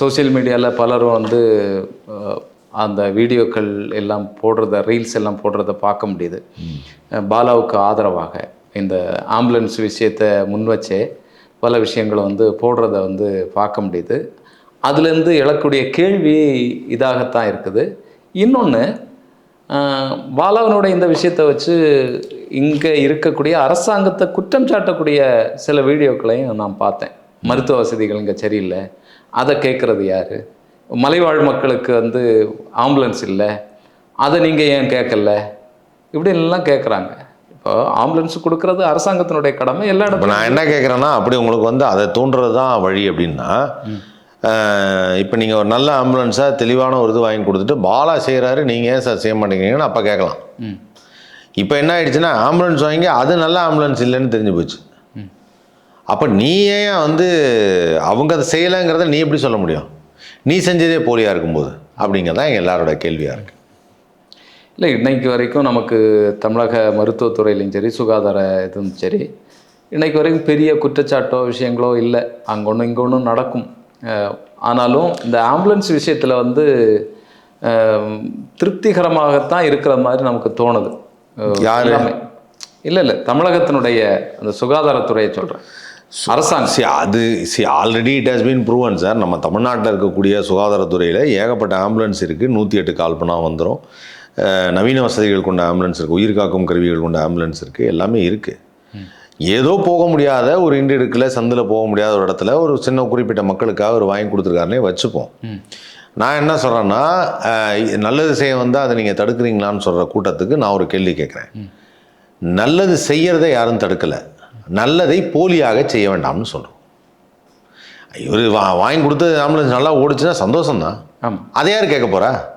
Social மீடியாவில் பலரும் வந்து அந்த வீடியோக்கள் எல்லாம் போடுறத ரீல்ஸ் எல்லாம் போடுறத பார்க்க முடியுது. பாலாவுக்கு ஆதரவாக இந்த ஆம்புலன்ஸ் விஷயத்தை முன் வச்சே பல விஷயங்களை வந்து போடுறத வந்து பார்க்க முடியுது. அதுலேருந்து எழக்கூடிய கேள்வி இதாகத்தான் இருக்குது. இன்னொன்று பாலாவினோட இந்த விஷயத்தை வச்சு இங்கே இருக்கக்கூடிய அரசாங்கத்தை குற்றம் சாட்டக்கூடிய சில வீடியோக்களையும் நான் பார்த்தேன். மருத்துவ வசதிகள் இங்கே சரியில்லை. அதை கேட்குறது யார்? மலைவாழ் மக்களுக்கு வந்து ஆம்புலன்ஸ் இல்லை. அதை நீங்கள் ஏன் கேட்கல? இப்படி எல்லாம் கேட்குறாங்க. இப்போ ஆம்புலன்ஸ் கொடுக்கறது அரசாங்கத்தினுடைய கடமை எல்லா இப்போ இடத்துலையும் நான் என்ன கேட்குறேன்னா அப்படி உங்களுக்கு வந்து அதை தூண்டுறது தான் வழி அப்படின்னா இப்போ நீங்கள் ஒரு நல்ல ஆம்புலன்ஸாக தெளிவான ஒரு இது வாங்கி கொடுத்துட்டு பாலா செய்கிறாரு நீங்கள் ஏன் சார் செய்ய மாட்டேங்கிறீங்கன்னு அப்போ கேட்கலாம். இப்போ என்ன ஆயிடுச்சுன்னா ஆம்புலன்ஸ் வாங்கி அது நல்ல ஆம்புலன்ஸ் இல்லைன்னு தெரிஞ்சு போச்சு. அப்போ நீ ஏன் வந்து அவங்க அதை செய்யலைங்கிறத நீ எப்படி சொல்ல முடியும்? நீ செஞ்சதே போலியாக இருக்கும்போது அப்படிங்கிறதான் எங்கள் எல்லாரோட கேள்வியாக இருக்குது இல்லை இன்னைக்கு வரைக்கும் நமக்கு தமிழக மருத்துவத்துறையிலையும் சரி சுகாதார இதுவும் சரி இன்னைக்கு வரைக்கும் பெரிய குற்றச்சாட்டோ விஷயங்களோ இல்லை. அங்கே ஒன்று இங்கே ஒன்றும் நடக்கும். ஆனாலும் இந்த ஆம்புலன்ஸ் விஷயத்தில் வந்து திருப்திகரமாகத்தான் இருக்கிற மாதிரி நமக்கு தோணுது. அஹ், யாரு? எல்லாமே. இல்லை இல்லை தமிழகத்தினுடைய அந்த சுகாதாரத்துறையை சொல்கிறேன் அரசாங்கம் சி அது see already it has been proven sir நம்ம தமிழ்நாட்டில் இருக்கக்கூடிய சுகாதாரத்துறையில் ஏகப்பட்ட ஆம்புலன்ஸ் இருக்குது நூற்றி எட்டு கால் பண்ணால் வந்துடும் நவீன வசதிகள் கொண்ட ஆம்புலன்ஸ் இருக்குது உயிர் காக்கும் கருவிகள் கொண்ட ஆம்புலன்ஸ் இருக்குது எல்லாமே இருக்குது ஏதோ போக முடியாத ஒரு இண்டிடுக்கில் சந்தில் போக முடியாத ஒரு இடத்துல ஒரு சின்ன குறிப்பிட்ட மக்களுக்காக ஒரு வாங்கி கொடுத்துருக்காருனே வச்சுப்போம். நான் என்ன சொல்கிறேன்னா நல்லது செய்ய வந்தால் அதை நீங்கள் தடுக்கிறீங்களான்னு சொல்கிற கூட்டத்துக்கு நான் ஒரு கேள்வி கேட்குறேன். நல்லது செய்யறதை யாரும் தடுக்கலை. நல்லதை போலியாக செய்ய வேண்டாம்னு சொல்கிறோம் இவர் வா வாங்கி கொடுத்து ஆம்புலன்ஸ் நல்லா ஓடுச்சுன்னா சந்தோஷம்தான். ஆமாம் அதை யார் கேட்க போகிறா